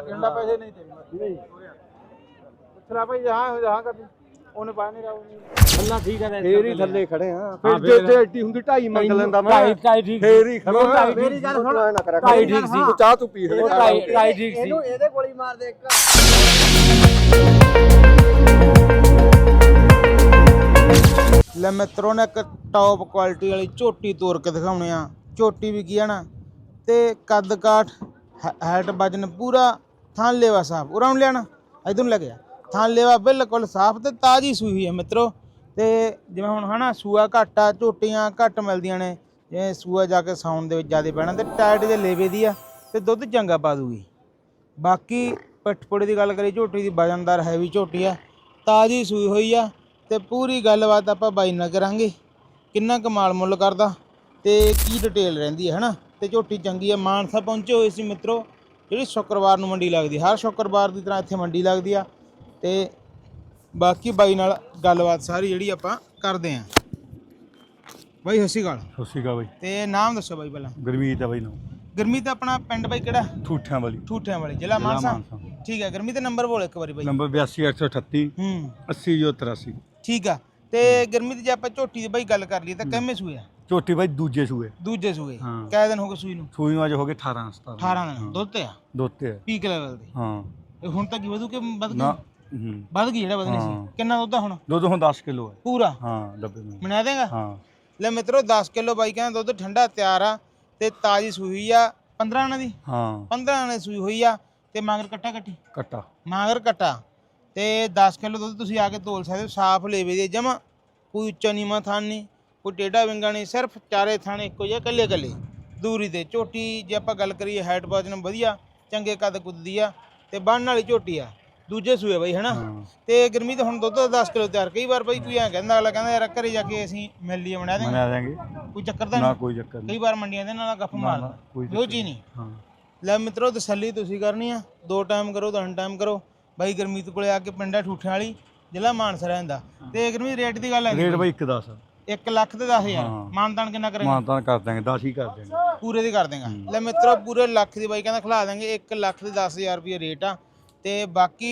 घंटा पैसे नहीं थे नहीं पिछला भाई जहाँ जहाँ का भी ਉਹਨੇ ਪਾ ਨਹੀਂ ਰਹਾ ਅੱਲਾ ਠੀਕ ਹੈ ਫੇਰ ਹੀ ਥੱਲੇ ਖੜੇ ਆ ਹਾਂ, ਫਿਰ ਫੇਰ- ਜੇ ਤੇ ਐਡੀ ਹੁੰਦੀ ਢਾਈ ਮੰਗ ਲੈਂਦਾ ਮੈਂ ਢਾਈ ਢਾਈ ਠੀਕ ਫੇਰ ਹੀ ਖੜਾ ਢਾਈ ਮੇਰੀ ਗੱਲ ਸੁਣ ਨਾ ਕਰਿਆ ਕਰ। ਢਾਈ ਠੀਕ ਸੀ। ਤੂੰ ਚਾਹ ਤੂੰ ਪੀ ਉਹ ਢਾਈ ਢਾਈ ਠੀਕ ਸੀ ਇਹਨੂੰ ਇਹਦੇ ਗੋਲੀ ਮਾਰ ਦੇ ਇੱਕ ਲੈ ਮਿੱਤਰੋ ਨੇ ਇੱਕ ਟੌਪ ਕੁਆਲਿਟੀ ਵਾਲੀ ਝੋਟੀ ਤੋੜ ਕੇ ਦਿਖਾਉਣੇ ਆ ਝੋਟੀ ਵੀ ਕੀ ਆ ਨਾ ਤੇ ਕੱਦ ਕਾਠ ਹੈਟ ਵਜਨ ਪੂਰਾ ਥਾਂ ਲੇਵਾ ਸਾਫ਼। ਉਰਾਂ ਨੂੰ ਲਿਆਣਾ ਇਧਰ ਲੈ ਗਿਆ ਥਾਂ ਲੇਵਾ ਬਿਲਕੁਲ ਸਾਫ਼ ਤੇ ਤਾਜੀ ਸੂਈ ਹੋਈ ਹੈ ਮਿੱਤਰੋ। ਤੇ ਜਿਵੇਂ ਹੁਣ ਹਨਾ, ਸੂਆ ਘੱਟ ਆ, ਝੋਟੀਆਂ ਘੱਟ ਮਿਲਦੀਆਂ ਨੇ, ਜਿਵੇਂ ਸੂਆ ਜਾ ਕੇ ਸਾਉਣ ਦੇ ਵਿੱਚ ਜ਼ਿਆਦਾ ਪੈਣਾ ਤੇ ਟਾਇਟ ਦੇ ਲੇਵੇ ਦੀ ਆ ਤੇ ਦੁੱਧ ਚੰਗਾ ਪਾ ਦੂਗੀ। ਬਾਕੀ ਪਿੱਠਪੁੜੇ ਦੀ ਗੱਲ ਕਰੀ ਝੋਟੀ ਦੀ ਵਜਨਦਾਰ ਹੈਵੀ ਝੋਟੀ ਆ, ਤਾਜੀ ਸੂਈ ਹੋਈ ਆ ਤੇ ਪੂਰੀ ਗੱਲਬਾਤ ਆਪਾਂ ਬਾਈ ਨਾਲ ਕਰਾਂਗੇ। ਕਿੰਨਾ ਕਮਾਲ ਮੁੱਲ ਕਰਦਾ ਤੇ ਕੀ ਡਿਟੇਲ ਰਹਿੰਦੀ ਹੈ, ਹਨਾ? ਤੇ ਝੋਟੀ ਚੰਗੀ ਆ ਮਾਨਸਾ ਪਹੁੰਚੇ ਹੋਏ ਸੀ ਮਿੱਤਰੋ ਜਿਹੜੀ ਸ਼ੁੱਕਰਵਾਰ ਨੂੰ ਮੰਡੀ ਲੱਗਦੀ ਹਰ ਸ਼ੁੱਕਰਵਾਰ ਦੀ ਤਰ੍ਹਾਂ ਇੱਥੇ ਮੰਡੀ ਲੱਗਦੀ ਆ ਤੇ ਬਾਕੀ ਬਾਈ ਨਾਲ ਗੱਲਬਾਤ ਸਾਰੀ ਜਿਹੜੀ ਆਪਾਂ ਕਰਦੇ ਆਂ। ਬਾਈ ਸਤਿ ਸ਼੍ਰੀ ਅਕਾਲ। ਸਤਿ ਸ਼੍ਰੀ ਅਕਾਲ ਬਾਈ। ਤੇ ਨਾਮ ਦੱਸੋ ਬਾਈ ਪਹਿਲਾਂ। ਗਰਮੀਤ ਹੈ ਬਾਈ ਨਾ। ਗਰਮੀਤ ਆਪਣਾ ਪਿੰਡ ਬਾਈ ਕਿਹੜਾ? ਠੂਠਿਆਂ ਵਾਲੀ। ਠੂਠਿਆਂ ਵਾਲੀ ਜ਼ਿਲ੍ਹਾ ਮਾਨਸਾ। ਠੀਕ ਹੈ ਗਰਮੀਤ ਨੰਬਰ ਬੋਲ ਇੱਕ ਵਾਰੀ ਬਾਈ। ਨੰਬਰ 82838 ਹੂੰ। 80083 ਠੀਕ ਆ ਤੇ ਗਰਮੀਤ ਜੇ ਆਪਾਂ ਝੋਟੀ ਦੀ ਬਾਈ ਗੱਲ ਕਰ ਲਈ ਤਾਂ ਕਿੰਨੇ ਸੂਏ ਆ? ਝੋਟੀ ਬਾਈ ਦੂਜੇ ਸੂਏ। ਦੂਜੇ ਸੂਏ। ਹਾਂ। ਦਿਨ ਹੋ ਗਏ ਸੂਈ ਨੂੰ? ਸੂਈ ਨੂੰ ਅੱਜ ਹੋ ਗਏ 18 17 18 ਦਿਨ। ਦੁੱਧ ਤੇ ਆ? ਦੋਤੇ ਹੈ ਪੀਕ ਲੈਵਲ ਤੇ ਹਾਂ। ਇਹ ਹੁਣ ਤੱਕ ਹੀ ਵਧੂ ਕਿ ਵੱਧ ਨਾ ਗਈ ਹੂੰ। ਵੱਧ ਗਈ ਜਿਹੜਾ ਵਧਣੀ ਹਾਂ। ਸੀ ਕਿੰਨਾ ਦੁੱਧ ਆ ਹੁਣ? ਦੁੱਧ ਹੁਣ 10 ਕਿਲੋ ਹੈ ਪੂਰਾ? ਹਾਂ ਡੱਬੇ ਵਿੱਚ ਮਨਾ ਦੇਗਾ? ਹਾਂ। ਲੈ ਮਿੱਤਰੋ 10 ਕਿਲੋ ਬਾਈ ਕਹਿੰਦਾ ਦੁੱਧ ਠੰਡਾ ਤਿਆਰ ਆ ਤੇ ਤਾਜੀ ਸੂਈ ਆ। 15 ਆਣਾ ਦੀ? ਹਾਂ। 15 ਆਣੇ ਸੂਈ ਹੋਈ ਆ ਤੇ ਮਾਂਗਰ ਕੱਟਾ ਕੱਟੀ? ਕੱਟਾ। ਮਾਂਗਰ ਕੱਟਾ। ਤੇ 10 ਕਿਲੋ ਦੁੱਧ ਤੁਸੀਂ ਆ ਕੇ ਤੋਲ ਸਕਦੇ ਹੋ ਸਾਫ਼ ਲੇਵੇ ਦੇ ਜਮਾ ਕੋਈ ਉੱਚਾ ਨੀਵਾਂ ਥਾਨ ਨਹੀਂ। ਕੋਈ ਟੇਢਾ ਵਿੰਗਾ ਨਹੀਂ ਸਿਰਫ ਚਾਰੇ ਥਾਣੇ ਇੱਕੋ ਜਿਹਾ ਕੱਲੇ ਕੱਲੇ ਦੂਰੀ ਤੇ ਝੋਟੀ ਜੇ ਆਪਾਂ ਗੱਲ ਕਰੀਏ ਹਾਈਟ ਵਜਨ ਵਧੀਆ ਚੰਗੇ ਕੱਦ ਕੁੱਦ ਦੀ ਆ ਤੇ ਬੰਨ ਵਾਲੀ ਝੋਟੀ ਆ ਦੂਜੇ ਸੂਏ ਬਈ ਹਨਾ? ਤੇ ਗਰਮੀ ਤੇ ਹੁਣ ਦੁੱਧ 10 ਕਿਲੋ ਤਿਆਰ ਕਈ ਵਾਰ ਬਈ ਕੋਈ ਐ ਕਹਿੰਦਾ ਅਗਲਾ ਕਹਿੰਦਾ ਯਾਰ ਘਰੇ ਜਾ ਕੇ ਅਸੀਂ ਮਿਲ ਲਈਏ ਬਣਾ ਦੇਂਗੇ ਮਨਾ ਦੇਾਂਗੇ ਕੋਈ ਚੱਕਰ ਤਾਂ ਨਾ ਨਹੀਂ? ਕੋਈ ਚੱਕਰ ਕਈ ਨਹੀਂ ਵਾਰ ਮੰਡੀਆਂ ਦੇ ਨਾਲ ਗੱਫ ਨਾ, ਮਾਰਦਾ। ਕੋਈ ਜੋ ਨਹੀਂ। ਹਾਂ। ਲੈ ਮਿੱਤਰੋ ਤਸੱਲੀ ਤੁਸੀਂ ਕਰਨੀ ਆ। ਦੋ ਟਾਈਮ ਕਰੋ ਤਿੰਨ ਟਾਈਮ ਕਰੋ। ਬਾਈ ਗਰਮੀਤ ਕੋਲੇ ਆ ਕੇ ਪਿੰਡਾ ਠੂਠਿਆਂ ਵਾਲੀ ਜ਼ਿਲ੍ਹਾ ਮਾਨਸਾ ਰਹਿੰਦਾ। ਤੇ ਗਰਮੀ ਰੇਟ ਦੀ ਗੱਲ ਹੈ ਰੇਟ ਬਾਈ? 1 10 1 ਲੱਖ ਤੇ 10000 ਹਾਂ। ਮਾਨਤਾਨ ਕਿੰਨਾ ਕਰੇਗਾ ਮਾਨਤਾਨ ਕਰ ਦਾਂਗੇ 10 ਹੀ ਕਰ ਦਾਂਗੇ ਪੂਰੇ ਦੀ ਕਰ ਦੇਗਾ ਲੈ ਮਿੱਤਰੋ ਪੂਰੇ ਲੱਖ ਦੀ ਬਾਈ ਕਹਿੰਦਾ ਖਿਲਾ ਦਾਂਗੇ 1 ਲੱਖ ਤੇ 10000 ਰੁਪਏ ਰੇਟ ਆ ਤੇ ਬਾਕੀ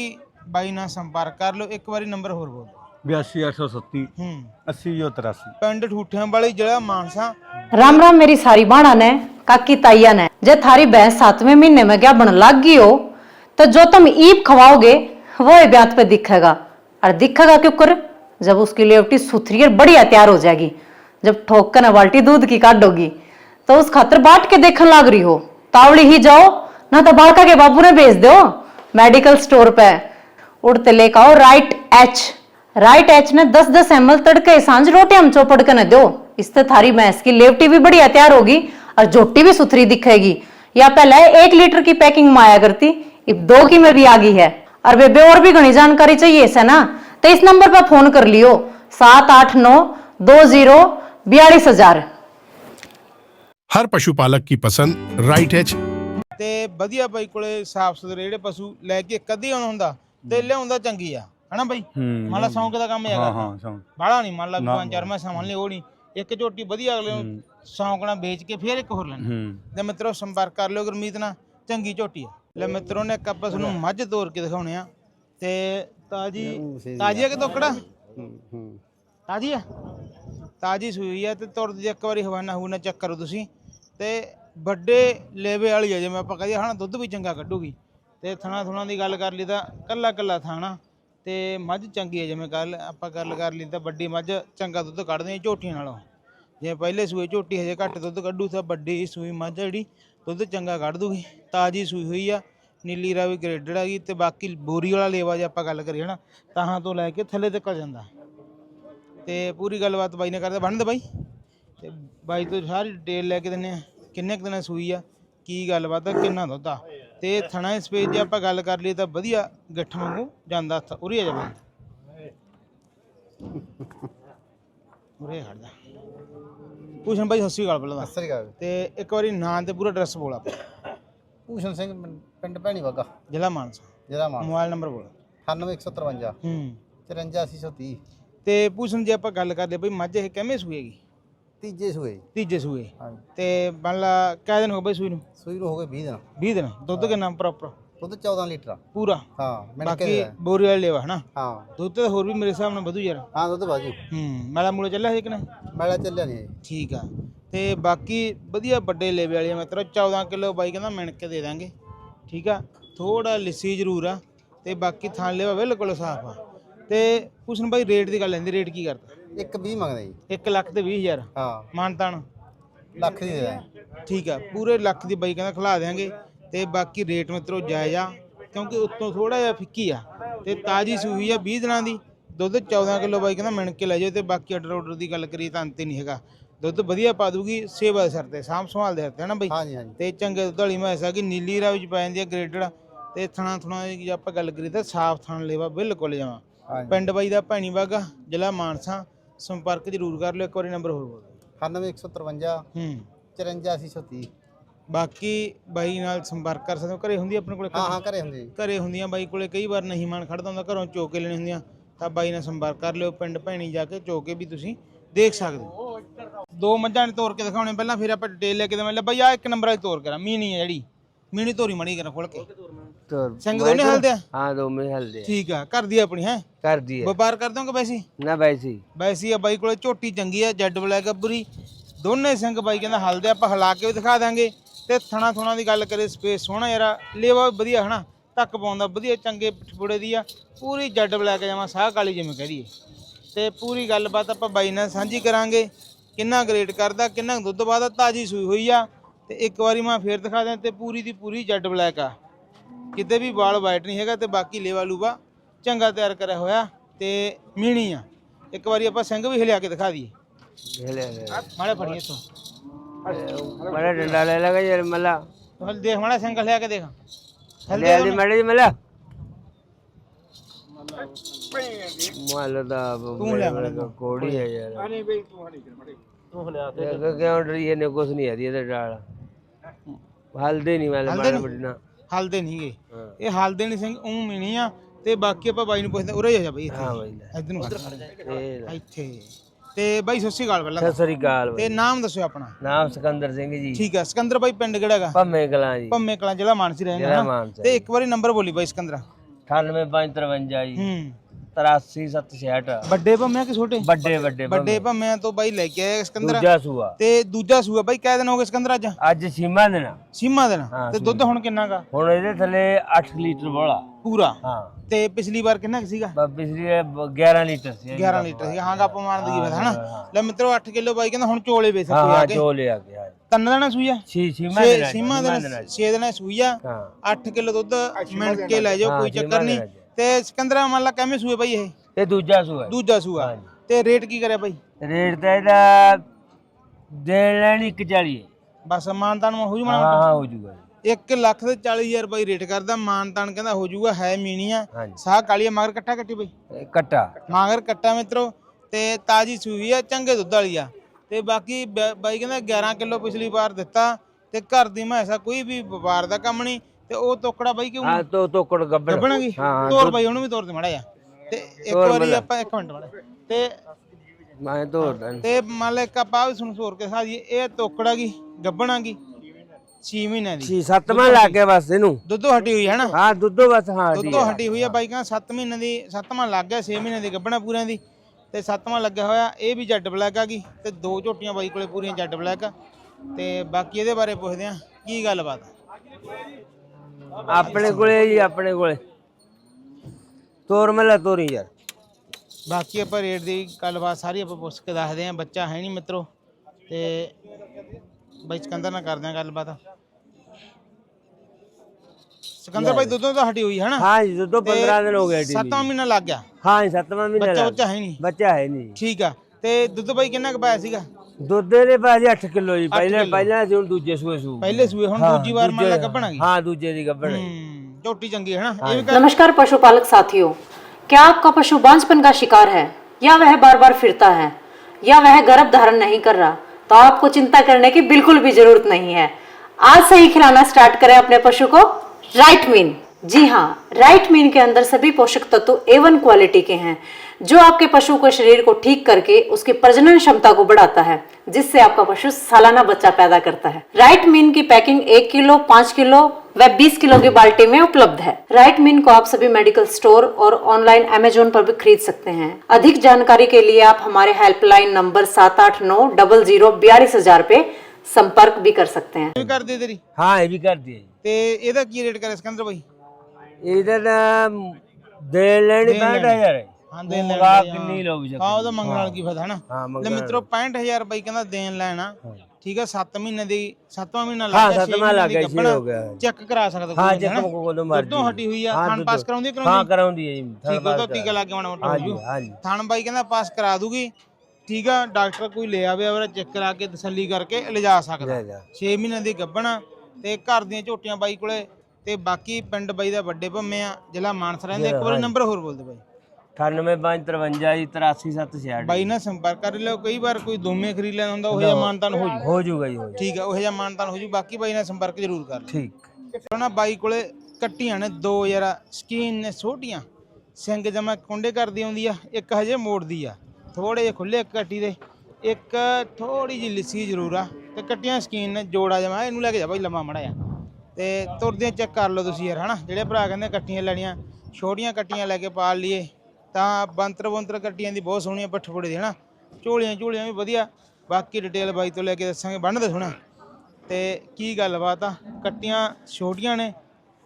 ਬਾਈ ਨਾਲ ਸੰਪਰਕ ਕਰ ਲਓ ਇੱਕ ਵਾਰੀ ਨੰਬਰ ਹੋਰ ਬੋਲ 82837 ਹੂੰ 80083 ਪਿੰਡ ਠੂਠਿਆਂ ਵਾਲੀ ਜ਼ਿਲ੍ਹਾ ਮਾਨਸਾ राम राम मेरी सारी बाणा ने काकी ताइया ने जे थारी भैंस सातवें महीने में क्या बन लाग गई हो तो जो तुम ईप खवाओगे वो ही ब्यात पे दिखेगा और दिखेगा क्यों कर जब उसकी लेवटी सुथरी और बढ़िया तैयार हो जाएगी, जब ठोक कर बाल्टी दूध की काटोगी तो उस खातर बाट के देखने लाग रही हो। तावड़ी ही जाओ, ना तो बालका के बाबू ने भेज दो। मेडिकल स्टोर पे उड़ते लेकर आओ राइट एच राइट एच ने 10 10 एम एल तड़के साँझ रोटी हम चौपड़ के न दो। इससे थारी भैंस की लेवटी भी बढ़िया तैयार होगी और झोटी भी सुथरी दिखेगी। या पहले एक लीटर की पैकिंग में आया करती अब दो की में भी आ गई है। और बेबे और भी घनी जानकारी चाहिए इसे ना तो इस नंबर पर फोन कर लियो सात आठ नौ दो जीरो बयालीस हजार हर पशुपालक की पसंद राइट एच ਤੇ ਵਧੀਆ ਬਾਈ ਕੋਲੇ ਸਾਫ ਸੁਥਰੇ ਜਿਹੜੇ ਪਸ਼ੂ ਲੈ ਕੇ ਕਦੀ ਆਉਣਾ ਹੁੰਦਾ ਤੇ ਲਿਆਉਂਦਾ ਚੰਗੀ ਆ ਹਨਾ ਬਾਈ ਹੂੰ ਮੰਨ ਲਾ ਸੌਂਕ ਦਾ ਕੰਮ ਹਾਂ ਹੈਗਾ ਹਾਂ ਸੌਂ ਬਾਹਲਾ ਨਹੀਂ ਮੰਨ ਲਾ ਵੀ ਨਾ। ਪੰਜ ਚਾਰ ਮੈਂ ਸਾਮਾਨ ਲਈ ਉਹ ਨਹੀਂ ਇੱਕ ਝੋਟੀ ਵਧੀਆ ਅਗਲੇ ਨੂੰ ਸੌਂਕ ਨਾਲ ਵੇਚ ਕੇ ਫਿਰ ਇੱਕ ਹੋਰ ਲੈਣਾ ਹੂੰ ਲੈ ਮਿੱਤਰੋ ਸੰਪਰਕ ਕਰ ਲਿਓ ਗੁਰਮੀਤ ਨਾਲ ਚੰਗੀ ਝੋਟੀ ਆ ਲੈ ਮਿੱਤਰੋ ਨੇ ਇੱਕ ਆਪਾਂ ਤੁਹਾਨੂੰ ਮੱਝ ਤੋਰ ਕੇ ਦਿਖਾਉਣੇ ਆ ਤੇ ਤਾਜੀ ਤਾਜੀ ਆ ਕਿ ਤੋਕੜਾ? ਹੂੰ ਤਾਜੀ ਆ? ਤਾਜੀ ਸੂਈ ਆ ਤੇ ਤੁਰਦੀ ਇੱਕ ਵਾਰੀ ਹਵਾਨਾ ਹੂਨਾ ਚੈੱਕ ਕਰੋ ਤੁਸੀਂ। ਤੇ ਵੱਡੇ ਲੇਵੇ ਵਾਲੀ ਆ ਜਿਵੇਂ ਆਪਾਂ ਕਹੀਏ ਹਨਾ ਦੁੱਧ ਵੀ ਚੰਗਾ ਕੱਢੂਗੀ। ਤੇ ਥਣਾ ਥੁਣਾ ਦੀ ਗੱਲ ਕਰ ਲਈ ਤਾਂ ਕੱਲਾ ਕੱਲਾ ਥਾਣਾ। ਤੇ ਮੱਝ ਚੰਗੀ ਹੈ ਜਿਵੇਂ ਗੱਲ ਆਪਾਂ ਗੱਲ ਕਰ ਲਈ ਤਾਂ ਵੱਡੀ ਮੱਝ ਚੰਗਾ ਦੁੱਧ ਕੱਢਦੀ ਹੈ ਝੋਟੀਆਂ ਨਾਲੋਂ। ਜਿਵੇਂ ਪਹਿਲੇ ਸੂਏ ਝੋਟੀ ਹਜੇ ਘੱਟ ਦੁੱਧ ਕੱਢੂ ਤਾਂ ਵੱਡੀ ਸੂਈ ਮੱਝ ਜਿਹੜੀ ਦੁੱਧ ਚੰਗਾ ਕੱਢ ਦੂਗੀ। ਤਾਜੀ ਸੂਈ ਹੋਈ ਆ ਨੀਲੀ ਰਾਵੀ ਗ੍ਰੇਡਡ ਹੈਗੀ ਤੇ ਬਾਕੀ ਬੋਰੀ ਵਾਲਾ ਲੇਵਾ ਜੇ ਆਪਾਂ ਗੱਲ ਕਰੀਏ ਹਨਾ ਤਾਹਾਂ ਤੋਂ ਲੈ ਕੇ ਥੱਲੇ ਤੱਕ ਜਾਂਦਾ। ਤੇ ਪੂਰੀ ਗੱਲਬਾਤ ਬਾਈ ਨੇ ਕਰਦੇ ਬਣਦੇ ਬਾਈ। ਤੇ ਬਾਈ ਤੋਂ ਸਾਰੀ ਡਿਟੇਲ ਲੈ ਕੇ ਦਿੰਨੇ ਆ ਕਿੰਨੇ ਕੁ ਦਿਨਾਂ ਸੂਈ ਆ ਕੀ ਗੱਲਬਾਤ ਆ ਕਿੰਨਾ ਦੁੱਧ ਆ। ਤੇ ਥਣਾ ਸਪੇਸ ਜੇ ਆਪਾਂ ਗੱਲ ਕਰ ਲਈਏ ਤਾਂ ਵਧੀਆ ਗਿੱਠ ਵਾਂਗੂ ਜਾਂਦਾ ਹੱਥ ਉਰੀ ਆ ਜਾ ਬਾਈ ਉਰੇ ਖੜਦਾ ਪੁੱਛਣ ਬਾਈ ਸਤਿ ਸ਼੍ਰੀ ਅਕਾਲ ਤਾਂ। ਸਤਿ ਸ੍ਰੀ ਅਕਾਲ। ਤੇ ਇੱਕ ਵਾਰੀ ਨਾਂ ਤੇ ਪੂਰਾ ਐਡਰੈਸ ਬੋਲ ਆਪਣਾ ਭੂਸ਼ਣ ਸਿੰਘ ਪਿੰਡ ਭੈਣੀ ਵਗਾ। ਜ਼ਿਲ੍ਹਾ ਮਾਨਸਾ। ਜਿਹੜਾ ਮਾਨ ਮੋਬਾਈਲ ਨੰਬਰ ਬੋਲ। 98153 ਹੂੰ। 54830 ਤੇ ਪੁੱਛਣ ਜੇ ਆਪਾਂ ਗੱਲ ਕਰਦੇ ਬਈ ਮੱਝ ਇਹ ਕਿਵੇਂ ਸੂਏਗੀ ਤੀਜੇ ਸੂਏ। ਤੀਜੇ ਸੂਏ। ਹਾਂਜੀ। ਤੇ ਮੰਨ ਲਾ ਕਿਹ ਦਿਨ ਹੋ ਗਏ ਬਈ ਸੂਈ ਨੂੰ? ਸੂਈ ਨੂੰ ਹੋ ਗਏ 20 ਦਿਨ। 20 ਦਿਨ। ਦੁੱਧ ਕਿੰਨਾ ਪ੍ਰੋਪਰ ਦੁੱਧ 14 ਲੀਟਰ ਆ। ਪੂਰਾ? ਹਾਂ ਮਿਣ ਕੇ ਬਾਕੀ ਬੋਰੀ ਵਾਲੇ ਲੇਵਾ ਹਨਾ? ਹਾਂ। ਦੁੱਧ ਤਾਂ ਹੋਰ ਵੀ ਮੇਰੇ ਹਿਸਾਬ ਨਾਲ ਵਧੂ ਯਾਰ। ਹਾਂ ਦੁੱਧ ਬਾਜੂ ਹੂੰ ਮੈਲਾ ਮੂਲੇ ਚੱਲਿਆ ਸੀ ਕਿ ਨਹੀਂ? ਮੈਲਾ ਚੱਲਿਆ ਨਹੀਂ ਠੀਕ ਆ। ਤੇ ਬਾਕੀ ਵਧੀਆ ਵੱਡੇ ਲੇਵੇ ਵਾਲੀ ਮਿੱਤਰੋ 14 ਕਿਲੋ ਬਾਈ ਕਹਿੰਦਾ ਮਿਣ ਕੇ ਦੇ ਦਾਂਗੇ। ਠੀਕ ਆ? ਥੋੜਾ ਲਿੱਸੀ ਜ਼ਰੂਰ ਆ ਤੇ ਬਾਕੀ ਥਾਂ ਲੇਵਾ ਬਿਲਕੁਲ ਸਾਫ਼ ਆ। ਤੇ ਕੁਸ਼ਨ ਬਾਈ ਰੇਟ ਦੀ ਗੱਲ ਆਂਦੀ ਰੇਟ ਕੀ ਕਰਦਾ? ਇੱਕ 20 ਮੰਗਦੇ ਜੀ। 1 ਲੱਖ ਤੇ 20000 ਹਾਂ। ਮਾਨਤਾਨ ਲੱਖ ਦੀ ਦੇ ਦਾਂਗੇ। ਠੀਕ ਆ ਪੂਰੇ ਲੱਖ ਦੀ ਬਾਈ ਕਹਿੰਦਾ ਖਿਲਾ ਦੇਾਂਗੇ ਤੇ ਬਾਕੀ ਰੇਟ ਮਿੱਤਰੋ ਜਾਇਜ਼ ਆ ਕਿਉਂਕਿ ਉੱਤੋਂ ਥੋੜਾ ਜਿਹਾ ਫਿੱਕੀ ਆ। ਤੇ ਤਾਜੀ ਸੂਈ ਆ 20 ਦਿਨਾਂ ਦੀ ਦੁੱਧ 14 ਕਿਲੋ ਬਾਈ ਕਹਿੰਦਾ ਮਿਣ ਕੇ ਲੈ ਜਾਓ ਤੇ ਬਾਕੀ ਆਰਡਰ ਆਰਡਰ ਦੀ ਗੱਲ ਕਰੀਏ ਤਾਂ ਅੰਤ ਹੀ ਨਹੀਂ ਹੈਗਾ। ਦੁੱਧ ਵਧੀਆ ਪਾ ਦੂਗੀ ਸੇਵਾ ਦੇ ਸਿਰ ਤੇ ਸਾਂਭ ਸੰਭਾਲ ਦੇ ਸਿਰ ਤੇ ਹਨਾ ਬਾਈ? ਹਾਂਜੀ ਹਾਂਜੀ। ਤੇ ਚੰਗੇ ਦੁੱਧ ਵਾਲੀ ਮੈਸ ਆ ਕਿ ਨੀਲੀ ਰਾਵ ਚ ਪੈ ਜਾਂਦੀ ਆ ਗ੍ਰੇਡਡ ਤੇ ਥਣਾ ਥਣਾ ਜੇ ਆਪਾਂ ਗੱਲ ਕਰੀਏ ਤਾਂ ਸਾਫ਼ ਥਣ ਲੈਵਾ ਬਿਲਕੁਲ ਜਮਾ। ਪਿੰਡ ਬਾਈ ਦਾ ਭੈਣੀ ਬਾਗਾ ਜ਼ਿਲ੍ਹਾ ਮਾਨਸਾ ਸੰਪਰਕ ਜ਼ਰੂਰ ਕਰ ਲਿਓ ਇੱਕ ਵਾਰੀ ਨੰਬਰ ਹੋਰ ਬੋਲ 98153 ਹੂੰ। 84830 ਬਾਕੀ ਬਾਈ ਨਾਲ ਸੰਪਰਕ ਕਰ ਸਕਦੇ ਹੋ ਘਰੇ ਹੁੰਦੀ ਆਪਣੇ ਕੋਲੇ ਹਾਂ ਹਾਂ ਘਰੇ ਹੁੰਦੇ ਘਰੇ ਹੁੰਦੀਆਂ ਬਾਈ ਕੋਲੇ ਕਈ ਵਾਰ ਨਹੀਂ ਮਨ ਖੜਦਾ ਹੁੰਦਾ ਘਰੋਂ ਚੋਕ ਲੈਣੀ ਹੁੰਦੀਆਂ ਤਾਂ ਬਾਈ ਨਾਲ ਸੰਪਰਕ ਕਰ ਲਿਓ ਪਿੰਡ ਭੈਣੀ ਜਾ ਕੇ ਚੋਕ ਵੀ ਤੁਸੀਂ ਦੇਖ ਸਕਦੇ ਦੋ ਮੱਝਾਂ ਨੇ ਤੋਰ ਕੇ ਦਿਖਾਉਣੇ ਪਹਿਲਾਂ ਫਿਰ ਆਪਾਂ ਡਿਟੇਲ ਲੈ ਕੇ ਦਵਾਂ ਲੈ ਬਈ ਆ ਇੱਕ ਨੰਬਰ ਵਾਲੀ ਤੋਰ ਕਰਾਂ ਮੀਨੀ ਹੈ ਜਿਹੜੀ। ਮੀਨੀ ਤੋਰੀ ਮੜੀ ਕਰਾਂ ਖੋਲ ਕੇ। ਤੋਰ ਦੋਨੇ ਹਲਦੇ ਹਾਂ ਦੋਨੇ ਹਲਦੇ ਠੀਕ ਆ ਕਰ ਦੀ ਆਪਣੀ ਹੈ? ਕਰ ਦੀ ਹੈ ਵਪਾਰ ਕਰ ਦੋਗੇ ਵੈਸੀ ਨਾ ਵੈਸੀ ਵੈਸੀ ਆ ਬਾਈ ਕੋਲੇ ਝੋਟੀ ਚੰਗੀ ਆ ਜੈਡ ਬਲੈਕ ਅਬਰੀ ਦੋਨੇ ਸਿੰਘ ਬਾਈ ਕਹਿੰਦਾ ਹਲਦੇ ਆਪਾਂ ਹਲਾ ਕੇ ਵੀ ਦਿਖਾ ਦਾਂਗੇ ਤੇ ਥਣਾ ਥੋਣਾ ਦੀ ਗੱਲ ਕਰੇ ਸਪੇਸ ਸੋਹਣਾ ਯਾਰਾ। ਲੇਵਾ ਵੀ ਵਧੀਆ ਹਨਾ? ਤੱਕ ਪਾਉਂਦਾ ਵਧੀਆ ਚੰਗੇ ਪਿੱਠਪੁੜੇ ਦੀ ਆ। ਪੂਰੀ ਜੈਡ ਬਲੈਕ ਜਮਾ ਸਾਹ ਕਾਲੀ ਜਿਵੇਂ ਕਹਦੀਏ ਤੇ ਪੂਰੀ ਗੱਲਬਾਤ ਆਪਾਂ ਬਾਈ ਨਾਲ ਸਾਂਝੀ ਕਰਾਂਗੇ ਕਿੰਨਾ ਗ੍ਰੇਡ ਕਰਦਾ ਕਿੰਨਾ ਕੁ ਦੁੱਧ ਬਾਦਾ ਤਾਜੀ ਸੂਈ ਹੋਈ ਆ ਤੇ ਇੱਕ ਵਾਰੀ ਮੈਂ ਫੇਰ ਦਿਖਾ ਦਿਆਂ ਤੇ ਪੂਰੀ ਦੀ ਪੂਰੀ ਜੈਡ ਬਲੈਕ ਆ ਕਿਤੇ ਵੀ ਵਾਲ ਵਾਈਟ ਨਹੀਂ ਹੈਗਾ ਤੇ ਬਾਕੀ ਲੇਵਾ ਲੂਵਾ ਚੰਗਾ ਤਿਆਰ ਕਰਿਆ ਹੋਇਆ ਤੇ ਮੀਣੀ ਆ ਇੱਕ ਵਾਰੀ ਆਪਾਂ ਸਿੰਘ ਵੀ ਹਿਲਿਆ ਕੇ ਦਿਖਾ ਦਈਏ ले ले ਮਾੜੇ ਫੜੀਏ ਤੋਂ बड़ा डंडा ले लगा यार मला ਹਲ ਦੇਖ ਮਾੜਾ ਸਿੰਘ ਹਿਲਿਆ ਕੇ ਦੇਖ ਹਲ ले ਦੇ ले मरे जी मला ਮਾਲ ਦਾ ਤੂੰ ਲੈ ਮਾੜਾ ਜਿਹਾ। ਕੋੜੀ ਹੈ ਯਾਰ। ਅਰੇ ਬਈ ਤੂੰ ਹਣੀ ਕਰ ਮੜੇ ਤੂੰ ਹਲਿਆ ਤੇ ਇਹ ਕਿਉਂ ਡਰੀ ਇਹਨੇ ਕੁਛ ਨਹੀਂ ਹਰੀ ਇਹਦੇ ਡਾਲ ਹਲਦੇ ਨਹੀਂ ਮਾਲ ਮਾੜਾ ਬੜਨਾ ਹਲਦੇ ਨਹੀਂਗੇ ਇਹ ਹਲਦੇ ਨਹੀਂ ਸਿੰਘ ਉਹ ਮਿਣੀ ਆ ਤੇ ਬਾਕੀ ਆਪਾਂ ਬਾਈ ਨੂੰ ਪੁੱਛਦੇ ਉਰੇ ਹੀ ਆ ਜਾ ਬਾਈ ਹਾਂ ਬਾਈ ਲੈ। ਨੂੰ ਇੱਥੇ। ਤੇ ਬਾਈ ਸਤਿ ਸ਼੍ਰੀ ਅਕਾਲ ਪਹਿਲਾਂ। ਸਤਿ ਸ੍ਰੀ ਅਕਾਲ ਤੇ ਨਾਮ ਦੱਸੋ ਆਪਣਾ। ਨਾਮ ਸਿਕੰਦਰ ਸਿੰਘ ਜੀ। ਠੀਕ ਆ ਸਿਕੰਦਰ ਬਾਈ ਪਿੰਡ ਕਿਹੜਾ ਹੈਗਾ? ਭੰਮੇ ਕਲਾਂ ਜੀ। ਭੰਮੇ ਕਲਾਂ ਜ਼ਿਲ੍ਹਾ ਮਾਨਸੀ ਰਹਿੰਦੇ ਜ਼ਿਲ੍ਹਾ ਤੇ ਇੱਕ ਵਾਰੀ ਨੰਬਰ ਬੋਲੀ ਬਾਈ ਸਿਕੰਦਰ। 98553 ਜੀ। ਹੂੰ। 83766 ਵੱਡੇ ਭੰਮਿਆਂ ਕਿ ਛੋਟੇ? ਵੱਡੇ ਵੱਡੇ ਵੱਡੇ ਭੰਮਿਆਂ। ਤੋਂ ਬਾਈ ਲੈ ਕੇ ਆਇਆ ਸਿਕੰਦਰ। ਦੂਜਾ ਸੂਆ। ਤੇ ਦੂਜਾ ਸੂਆ ਬਾਈ ਕਿਹ ਦਿਨ ਸਿਕੰਦਰ ਅੱਜ? ਅੱਜ ਸੀਮਾ ਦੇਣਾ ਸੀਮਾ ਦੇਣਾ ਤੇ ਦੁੱਧ ਹੁਣ ਕਿੰਨਾ ਦਾ ਹੁਣ ਇਹਦੇ ਥੱਲੇ 8 ਲੀਟਰ ਵਾਲਾ। ਪੂਰਾ? ਹਾਂ। ਤੇ ਪਿਛਲੀ ਵਾਰ ਕਿੰਨਾ ਸੀਗਾ? ਪਿਛਲੀ 11 ਲੀਟਰ ਸੀ। 11 ਲੀਟਰ ਸੀ। ਹਾਂ ਗੱਪ ਮਾਰਨ ਦੀ ਬਸ ਹਨਾ ਲੈ ਮਿੱਤਰੋ 8 ਕਿਲੋ ਬਾਈ ਕਹਿੰਦਾ ਹੁਣ ਚੋਲੇ ਵੇਸ ਕੋਈ ਆ ਹਾਂ ਚੋਲੇ ਆ ਗਿਆ ਤਿੰਨ ਦਿਨਾਂ ਸੂਈਆ ਛੇ ਛੇਵਾਂ ਦਿਨ ਛੇਵਾਂ ਦਿਨਾਂ ਸੂਈਆ 8 ਕਿਲੋ ਦੁੱਧ ਮਿਣ ਕੇ ਲੈ ਜਾਓ ਕੋਈ ਚੱਕਰ ਨਹੀਂ। ਤੇ ਸਿਕੰਦਰਾ ਮੰਨ ਲਾ ਕਿਵੇਂ ਸੂਏ ਬਾਈ ਇਹ? ਇਹ ਦੂਜਾ ਸੂਆ ਹੈ। ਦੂਜਾ ਸੂਆ। ਤੇ ਰੇਟ ਕੀ ਕਰਿਆ ਬਾਈ? ਰੇਟ ਤਾਂ ਇਹਦਾ ਦੇਣ ਲੈਣੀ 140 ਹੈ। ਬਸ ਮਾਨਤਾਨ ਹੋ ਜੂ ਹਾਂ ਮਾਣਾ ਹਾਂ ਹੋ ਜੂਗਾ ਜੀ। 1 ਲੱਖ ਤੇ 40000 ਬਾਈ ਰੇਟ ਕਰਦਾ। ਮਾਨਤਾਨ ਕਹਿੰਦਾ ਹੋ ਜੂਗਾ ਹੈ ਮੀਣੀਆਂ ਹਾਂਜੀ। ਸਾਹ ਕਾਲੀਆ ਮਗਰ ਕੱਟਾ ਕੱਟੀ ਬਾਈ? ਇਹ ਕੱਟਾ। ਮਾਗਰ ਕੱਟਾ ਮਿੱਤਰੋ। ਤੇ ਤਾਜੀ ਸੂਈ ਆ ਚੰਗੇ ਦੁੱਧ ਵਾਲੀ ਆ। ਤੇ ਬਾਕੀ ਬ- ਬਾਈ ਕਹਿੰਦਾ 11 ਕਿਲੋ ਪਿਛਲੀ ਵਾਰ ਦਿੱਤਾ। ਤੇ ਘਰ ਦੀ ਮੈਸਾ ਕੋਈ ਵੀ ਵਪਾਰ ਦਾ ਕੰਮ ਨਹੀਂ। ਤੇ ਉਹ ਤੋਕੜਾ ਬਾਈ ਕਿਉਂ ਹਾਂ ਤੋ ਤੋਕੜ ਗੱਬੜ ਗੱਬਣਾਗੀ? ਹਾਂ ਤੋਰ ਬਾਈ ਉਹਨੂੰ ਵੀ ਤੋਰ ਤੇ ਮੜਾ ਜਾ ਤੇ ਇੱਕ ਵਾਰੀ ਆਪਾਂ ਇੱਕ ਮਿੰਟ ਮੜਾ ਤੇ ਮੈਂ ਤੋੜਦਾ ਤੇ ਮੰਨ ਲੈ ਇੱਕ ਆਪਾਂ ਵੀ ਸੁਣ ਸੋਰ ਕੇ ਸਾਹ ਜੀ ਇਹ ਤੋਕੜਾ ਗੀ ਗੱਬਣਾਗੀ 6 ਮਹੀਨਿਆਂ ਦੀ। ਛੀ ਸੱਤਵਾਂ ਲੱਗ ਗਿਆ ਬਸ ਇਹਨੂੰ। ਦੁੱਧੋਂ ਹਟੀ ਹੋਈ ਹੈ ਨਾ? ਹਾਂ ਦੁੱਧੋ ਬਸ ਹਾਂ ਦੁੱਧੋਂ ਹਟੀ ਹੋਈ ਆ ਬਾਈ ਕਹਿੰਦਾ 7 ਮਹੀਨੇ ਦੀ ਸੱਤਵਾਂ ਲੱਗ ਗਿਆ 6 ਮਹੀਨੇ ਦੀ ਗੱਬਣਾ ਪੂਰਿਆਂ ਦੀ। ਤੇ ਸੱਤਵਾਂ ਲੱਗਿਆ ਹੋਇਆ ਇਹ ਵੀ ਜੱਡ ਬਲੈਕ ਆ ਗਈ। ਤੇ ਦੋ ਝੋਟੀਆਂ ਬਾਈ ਕੋਲੇ ਪੂਰੀਆਂ ਜੱਡ ਬਲੈਕ ਆ। ਤੇ ਬਾਕੀ ਇਹਦੇ ਬਾਰੇ ਪੁੱਛਦੇ ਆ ਕੀ ਗੱਲਬਾਤ ਆ? ਆਪਣੇ ਕੋਲੇ ਜੀ ਆਪਣੇ ਕੋਲੇ। ਤੋਰ ਮਲਾ ਤੋਰੀ ਯਾਰ। ਬਾਕੀ ਆਪਾਂ ਰੇਟ ਦੀ ਗੱਲਬਾਤ ਸਾਰੀ ਆਪਾਂ ਪੁੱਛ ਕੇ ਦੱਸਦੇ ਆ ਬੱਚਾ ਹੈ ਨਹੀਂ ਮਿੱਤਰੋ ਤੇ ਬਾਈ ਸਿਕੰਦਰ ਨਾਲ ਕਰਦੇ ਆ ਗੱਲਬਾਤ। ਸਿਕੰਦਰ ਬਾਈ ਦੁੱਧੋਂ ਤਾਂ ਹਟੀ ਹੋਈ ਹੈ ਨਾ? ਹਾਂ ਜੀ ਦੁੱਧੋ 15 ਦਿਨ ਹੋ ਗਏ ਟੀ ਸੱਤਵਾਂ ਮਹੀਨਾ ਲੱਗ ਗਿਆ। ਹਾਂ ਜੀ, ਸੱਤਵਾਂ ਮਹੀਨਾ ਬੱਚਾ ਬੱਚਾ ਹੈ ਨਹੀਂ। ਬੱਚਾ ਹੈ ਨਹੀਂ ਠੀਕ ਆ ਤੇ ਦੁੱਧ ਬਾਈ ਕਿੰਨਾ ਕੁ ਪਾਇਆ ਸੀਗਾ? ਦੁੱਧ ਦੇ ਬਾਜੀ 8 ਕਿਲੋ ਜੀ ਪਹਿਲੇ ਕਿੱਲੋ। ਪਹਿਲਾਂ ਸੀ ਹੁਣ ਦੂਜੇ ਸੂਏ ਸੂ ਪਹਿਲੇ ਸੂਏ ਹੁਣ ਦੂਜੀ ਵਾਰ ਮੰਨ ਲਾ ਕੱਢਣਾਗੀ ਹਾਂ ਦੂਜੇ ਦੀ ਗੱਬੜ ਹੂੰ ਝੋਟੀ ਚੰਗੀ ਹੈ ਨਾ ਇਹ ਵੀ नमस्कार पशुपालक साथियों क्या आपका पशु बांझपन का शिकार है या वह बार बार फिरता है या वह गर्भ धारण नहीं कर रहा तो आपको चिंता करने की बिल्कुल भी जरूरत नहीं है आज से ही खिलाना स्टार्ट करें अपने पशु को राइट मीन जी हाँ राइट मीन के अंदर सभी पोषक तत्व एवन क्वालिटी के हैं जो आपके पशु के शरीर को ठीक करके उसकी प्रजनन क्षमता को बढ़ाता है जिससे आपका पशु सालाना बच्चा पैदा करता है राइट मीन की पैकिंग एक किलो पाँच किलो व 20 किलो की बाल्टी में उपलब्ध है राइट मीन को आप सभी मेडिकल स्टोर और ऑनलाइन अमेजोन पर भी खरीद सकते हैं अधिक जानकारी के लिए आप हमारे हेल्पलाइन नंबर सात आठ नौ डबल जीरो बयालीस हजार पे संपर्क भी कर सकते हैं ਵੀ ਕਰਦੇ ਤੇਰੀ ਹਾਂ ਇਹ ਵੀ ਕਰਦੀ ਹੈ ਜੀ ਤੇ ਇਹਦਾ ਕੀ ਰੇਟ ਕਰਿਆ ਸਿਕੰਦਰ ਬਾਈ ਇਹਦਾ ਨਾ ਦੇ ਲੈਣੀ 65000 ਹੈ ਹਾਂ ਦੇਣ ਲੈਣ ਮੰਗਾ ਵਾਲੀ, ਹਾਂ। ਕਿੰਨੀ ਲਓ ਵੀ ਹਾਂ ਉਹਦਾ ਮੰਗਣ ਨਾਲ ਕੀ ਫਾਇਦਾ ਹਨਾ? ਹਾਂ ਲੈ ਮੰਗਣ ਮਿੱਤਰੋ 65000 ਬਾਈ ਕਹਿੰਦਾ ਦੇਣ ਲੈਣਾ ਠੀਕ ਆ 7 ਮਹੀਨੇ ਦੀ 7ਵਾਂ ਮਹੀਨਾ ਹਾਂ, ਲੱਗ ਗਿਆ ਸੱਤਵਾਂ ਲੱਗ ਗਿਆ, ਛੇ ਹੋ ਗਿਆ। ਚੈੱਕ ਕਰਾ ਸਕਦਾ ਹਾਂ ਕੋਈ ਜੇ ਹਨਾ? ਤੁਮ ਕੋਲ ਮਰਜ਼ੀ। ਦੁੱਧੋਂ ਹਟੀ ਹੋਈ ਆ ਹਾਂ, ਥਣ ਦੁੱਧ। ਪਾਸ ਕਰਾਉਂਦੀ ਆ, ਹਾਂ ਕਰਾਉਂਦੀ ਕਰਾਉਂਦੀ ਹੈ ਜੀ ਠੀਕ ਉਹ ਤਾਂ ਟੀਕਾ ਲਾ ਕੇ ਮਾੜਾ ਮੋਟਾ ਹੋ ਹਾਂਜੀ ਜੂ ਹਾਂਜੀ। ਥਣ ਬਾਈ ਕਹਿੰਦਾ ਪਾਸ ਕਰਾ ਦੂਗੀ। ਠੀਕ ਆ ਡਾਕਟਰ ਕੋਈ ਲੈ ਆਵੇ ਉਹਦਾ ਚੈੱਕ ਕਰਾ ਕੇ ਤਸੱਲੀ ਕਰਕੇ ਲਿਜਾ ਸਕਦਾ। ਲੈ ਜਾ 6 ਮਹੀਨਿਆਂ ਦੀ ਗੱਭਣ ਤੇ ਘਰ ਦੀਆਂ ਝੋਟੀਆਂ ਬਾਈ ਕੋਲੇ ਤੇ ਬਾਕੀ ਪਿੰਡ ਬਾਈ ਦਾ ਵੱਡੇ ਭੰਮੇ ਆ ਜ਼ਿਲ੍ਹਾ ਮਾਨਸਾ ਰਹਿੰਦੇ ਇੱਕ ਵਾਰੀ ਨੰਬਰ ਹੋਰ ਬੋਲ ਦੇ ਬਾਈ। 9853 ਜੀ 83766 ਬਾਈ ਨਾਲ ਸੰਪਰਕ ਕਰ ਲਿਓ ਕਈ ਵਾਰ ਕੋਈ ਦੋਵੇਂ ਖਰੀਦ ਲੈਂਦਾ ਹੁੰਦਾ ਉਹ ਜਿਹਾ ਮਾਨਤਾਨ ਹੋ ਜੂ ਹੋ ਜੂਗਾ ਜੀ ਹੋ ਜੂ ਠੀਕ ਆ ਉਹ ਜਿਹਾ ਮਾਨਤਾਨ ਹੋ ਜੂ ਬਾਕੀ ਬਾਈ ਨਾਲ ਸੰਪਰਕ ਜ਼ਰੂਰ ਕਰ ਲਿਓ। ਠੀਕ। ਉਹਨਾਂ ਬਾਈ ਕੋਲੇ ਕੱਟੀਆਂ ਨੇ ਦੋ ਯਾਰ ਸਕੀਨ ਨੇ ਛੋਟੀਆਂ ਸਿੰਘ ਜਮਾ ਕੁੰਡੇ ਕਰਦੀ ਆਉਂਦੀ ਆ ਇੱਕ ਹਜੇ ਮੋੜਦੀ ਆ। ਥੋੜੇ ਜਿਹੇ ਖੁੱਲੇ ਕੱਟੀ ਦੇ ਇੱਕ ਥੋੜੀ ਜਿਹੀ ਲਿੱਸੀ ਜ਼ਰੂਰ ਆ ਤੇ ਕੱਟੀਆਂ ਸਕੀਨ ਨੇ ਜੋੜਾ ਜਮਾ ਇਹਨੂੰ ਲੈ ਕੇ ਜਾ ਬਾਈ ਲੰਮਾ ਮੜਾ ਆ ਤੇ ਤੁਰਦੀਆਂ ਚੈੱਕ ਕਰ ਲਓ ਤੁਸੀਂ ਯਾਰ ਹਨਾ? ਜਿਹੜੇ ਭਰਾ ਕਹਿੰਦੇ ਕੱਟੀਆਂ ਲੈਣੀਆਂ ਛੋਟੀਆਂ ਕੱਟੀਆਂ ਲੈ ਕੇ ਪਾਲ ਲਈਏ ਤਾਂ ਬੰਤਰ ਬੰਤਰ ਕੱਟੀਆਂ ਦੀ ਬਹੁਤ ਸੋਹਣੀਆਂ ਪੱਠਪੜੇ ਦੀ, ਹਨਾ? ਝੋਲੀਆਂ ਝੋਲੀਆਂ ਵੀ ਵਧੀਆ। ਬਾਕੀ ਡਿਟੇਲ ਬਾਈ ਤੋਂ ਲੈ ਕੇ ਦੱਸਾਂਗੇ ਬੰਨਦੇ ਸੋਹਣਾ। ਤੇ ਕੀ ਗੱਲਬਾਤ ਆ? ਕੱਟੀਆਂ ਛੋਟੀਆਂ ਨੇ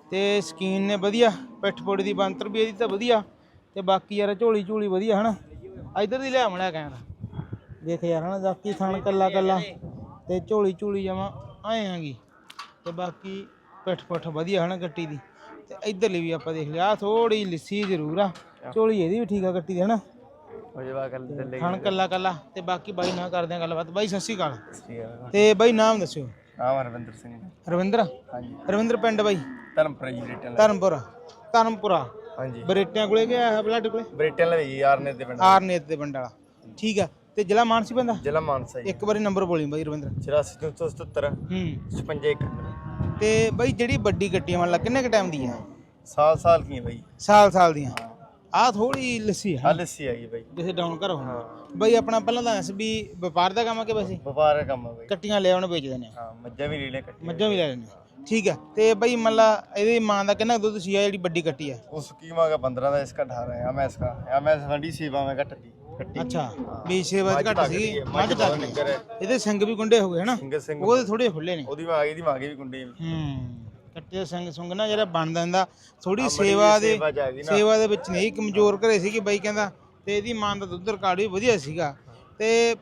ਤੇ ਸਕੀਨ ਨੇ ਵਧੀਆ। ਪਿੱਠ ਪੋੜੀ ਦੀ ਬੰਤਰ ਵੀ ਇਹਦੀ ਤਾਂ ਵਧੀਆ। ਤੇ ਬਾਕੀ ਯਾਰ ਝੋਲੀ ਝੋਲੀ ਵਧੀਆ, ਹਨਾ? ਇਧਰ ਦੀ ਲਿਆ ਮੜਿਆ ਕਹਿੰਦਾ ਦੇਖ ਯਾਰ, ਹਨਾ ਬਾਕੀ ਥਣ ਕੱਲਾ ਕੱਲਾ। ਤੇ ਝੋਲੀ ਝੋਲੀ ਜਮਾ ਆਏ ਆਂਗੀ ਤੇ ਬਾਕੀ ਪਿੱਠ ਪੁੱਠ ਵਧੀਆ, ਹਨਾ ਕੱਟੀ ਦੀ। ਤੇ ਇਧਰਲੀ ਵੀ ਆਪਾਂ ਦੇਖ ਲਿਆ ਥੋੜੀ ਲਿੱਸੀ ਜ਼ਰੂਰ ਆ। ਝੋਲੀ ਇਹਦੀ ਵੀ ਠੀਕ ਆ ਕੱਟੀ ਦੀ ਹਨਾ? ਕੱਲਾ ਕੱਲਾ ਤੇ ਬਾਕੀ ਬਾਈ ਨਾਲ ਕਰਦੇ ਆ ਗੱਲਬਾਤ। ਬਾਈ ਸਤਿ ਸ਼੍ਰੀ ਅਕਾਲ। ਤੇ ਬਾਈ ਨਾਮ ਦੱਸਿਓ। ਨਾਮ ਹਰਵਿੰਦਰ ਸਿੰਘ ਰਵਿੰਦਰ ਹਾਂਜੀ। ਰਵਿੰਦਰ ਪਿੰਡ ਬਾਈ? ਧਰਮਪੁਰਾ ਜੀ ਬ੍ਰਿਟੇਨ ਧਰਮਪੁਰਾ ਧਰਮਪੁਰਾ। ਹਾਂਜੀ। ਬਰੇਟਿਆਂ ਕੋਲੇ ਗਿਆ ਹੈ ਬਲੱਡ ਕੋਲੇ? ਬ੍ਰਿਟੇਨ ਲਈ ਯਾਰ ਨੇ ਦੇ ਪਿੰਡ। ਆਰਨੇਤ ਦੇ ਪਿੰਡ ਵਾਲਾ। ਠੀਕ ਆ। ਤੇ ਜ਼ਿਲ੍ਹਾ ਮਾਨਸੀ ਪੈਂਦਾ? ਜ਼ਿਲ੍ਹਾ ਮਾਨਸਾ ਜੀ। ਇੱਕ ਵਾਰੀ ਨੰਬਰ ਬੋਲੀ ਬਾਈ ਰਵਿੰਦਰ 84377 ਹੂੰ। 56 ਤੇ ਬਈ ਜਿਹੜੀ ਵੱਡੀ ਗੱਡੀ ਮੰਨ ਕਿੰਨੇ ਕ ਟਾਈਮ ਦੀ ਆ ਸਾਲ ਸਾਲ ਕੀ ਬਾਈ। ਸਾਲ ਸਾਲ ਦੀਆਂ। ਆ। ਥੋੜੀ ਲੱਸੀ ਆ ਹਲਸੀ ਆਈ ਬਾਈ। ਜਿਸੇ ਡਾਊਨ ਕਰ ਹੋਣਾ। ਬਈ ਆਪਣਾ ਪਹਿਲਾਂ ਤਾਂ ਐਸ ਵੀ ਵਪਾਰ ਦਾ ਕੰਮ ਆ ਕਿ ਵੈਸੇ ਵਪਾਰ ਦਾ ਕੰਮ ਹੈ ਬਾਈ। ਕੱਟੀਆਂ ਲੈ ਆਉਣ ਵੇਚਦੇ ਨੇ ਹਾਂ ਮੱਝਾਂ ਵੀ ਰੀਲੇ ਕੱਟੀ ਮੱਝਾਂ ਵੀ ਲੈ ਲੈਣੇ ਠੀਕ ਹੈ ਤੇ ਬਈ ਮੰਨ ਲਾ ਇਹਦੀ ਮਾਂ ਦਾ ਕਿੰਨਾ ਦੁੱਧ ਸੀ ਆ ਜਿਹੜੀ ਵੱਡੀ ਕੱਟੀ ਆ? ਉਸ ਕੀਮਾ ਦਾ 15 ਦਾ ਇਸ ਦਾ 18 ਐਮਐਸ ਦਾ। ਐਮਐਸ ਵੰਡੀ ਸੇਵਾ ਮੈਂ ਘਟਦੀ ਅੱਛਾ। ਵੀ ਸੇਵਾ ਚ ਘੱਟ ਸੀ। ਮੱਝ ਦਾ। ਨੰਗਰ ਇਹਦੇ ਸਿੰਘ ਵੀ ਗੁੰਡੇ ਹੋ ਗਏ ਹਨਾ? ਉਹਦੇ ਥੋੜੇ ਖੁੱਲੇ ਨੇ। ਉਹਦੀ ਮਾਂ ਇਹਦੀ ਮਾਂ ਵੀ ਗੁੰਡੇ ਹੂੰ। ਕੱਟੇ ਸਿੰਘ ਸੁੰਗ ਨਾ ਜਿਹੜਾ ਬਣਦਾ ਹੁੰਦਾ ਥੋੜੀ ਸੇਵਾ ਦੇ ਸੇਵਾ ਦੇ ਵਿੱਚ ਨਹੀਂ ਕਮਜ਼ੋਰ ਘਰੇ ਸੀ ਕਿ ਬਾਈ ਕਹਿੰਦਾ ਤੇ ਇਹਦੀ ਮਾਂ ਦਾ ਦੁੱਧ ਰਿਕਾਰਡ ਵੀ ਵਧੀਆ ਸੀਗਾ। ਤੇ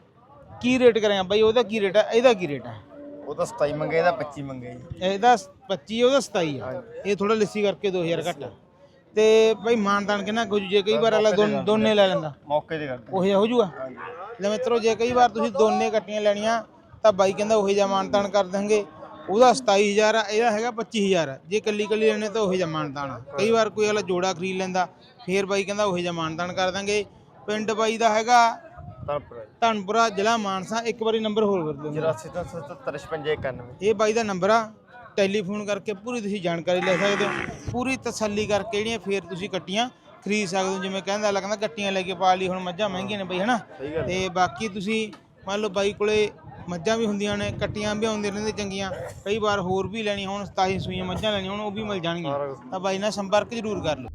ਕੀ ਰੇਟ ਕਰਿਆ? ਬਾਈ ਉਹਦਾ ਕੀ ਰੇਟ ਹੈ ਇਹਦਾ ਕੀ ਰੇਟ ਹੈ ਉਹਦਾ 27 ਮੰਗੇ ਇਹਦਾ 25 ਮੰਗੇ ਜੀ। ਇਹਦਾ 25 ਉਹਦਾ 27 ਆ। ਇਹ ਥੋੜਾ ਲਿੱਸੀ ਕਰਕੇ 2000 ਘੱਟ ਤੇ ਭਾਈ ਮਾਨਦਾਨ ਕਿੰਨਾ ਕੁ ਜੇ? ਕਈ ਵਾਰ ਅਗਲਾ ਦੋਨੇ ਲੈ ਲੈਂਦਾ। ਮੌਕੇ ਤੇ ਕਰਦੇ। ਉਹੀ ਜਿਹਾ ਹੋ ਜੂਗਾ? ਲੈ ਮਿੱਤਰੋ ਜੇ ਕਈ ਵਾਰ ਤੁਸੀਂ ਦੋਨੇ ਇਕੱਠੀਆਂ ਲੈਣੀਆਂ ਤਾਂ ਬਾਈ ਕਹਿੰਦਾ ਉਹੀ ਜਿਹਾ ਮਾਨਤਾਨ ਕਰ ਦਾਂਗੇ ਉਹਦਾ 27000 ਆ ਇਹਦਾ ਹੈਗਾ 25000 ਆ। ਜੇ ਕੱਲੀ ਕੱਲੀ ਲੈਣੇ ਤਾਂ ਉਹ ਜਿਹਾ ਮਾਨਤਾਨ ਆ। ਕਈ ਵਾਰ ਕੋਈ ਅਗਲਾ ਜੋੜਾ ਖਰੀਦ ਲੈਂਦਾ ਫੇਰ ਬਾਈ ਕਹਿੰਦਾ ਉਹੀ ਜਿਹਾ ਮਾਨਤਾਨ ਕਰ ਦਾਂਗੇ ਪਿੰਡ ਬਾਈ ਦਾ ਹੈਗਾ ਤਰਪੁਰ ਧਨਪੁਰਾ ਜ਼ਿਲ੍ਹਾ ਮਾਨਸਾ। ਇੱਕ ਵਾਰੀ ਨੰਬਰ ਹੋਰ ਕਰ ਦਿਓ। 84 ਇਹ ਬਾਈ ਦਾ ਨੰਬਰ ਆ। ਟੈਲੀਫੋਨ ਕਰਕੇ ਪੂਰੀ ਤੁਸੀਂ ਜਾਣਕਾਰੀ ਲੈ ਸਕਦੇ ਹੋ। ਪੂਰੀ ਤਸੱਲੀ ਕਰਕੇ ਜਿਹੜੀਆਂ ਫੇਰ ਤੁਸੀਂ ਕੱਟੀਆਂ ਖਰੀਦ ਸਕਦੇ ਹੋ। ਜਿਵੇਂ ਕਹਿੰਦਾ ਲੱਗਦਾ ਕੱਟੀਆਂ ਲੈ ਕੇ ਪਾ ਲਈ ਹੁਣ ਮੱਝਾਂ ਮਹਿੰਗੀਆਂ ਨੇ ਬਈ ਹਨਾ? ਤੇ ਬਾਕੀ ਤੁਸੀਂ ਮੰਨ ਲਓ ਬਾਈ ਕੋਲੇ ਮੱਝਾਂ ਵੀ ਹੁੰਦੀਆਂ ਨੇ ਕੱਟੀਆਂ ਵੀ ਆਉਂਦੀਆਂ ਰਹਿੰਦੀਆਂ ਚੰਗੀਆਂ। ਕਈ ਵਾਰ ਹੋਰ ਵੀ ਲੈਣੀ ਹੁਣ 27 ਸੂਈਆਂ ਮੱਝਾਂ ਲੈਣੀਆਂ ਹੁਣ ਉਹ ਵੀ ਮਿਲ ਜਾਣਗੀਆਂ। ਤਾਂ ਬਾਈ ਨਾਲ ਸੰਪਰਕ ਜ਼ਰੂਰ ਕਰ ਲਓ।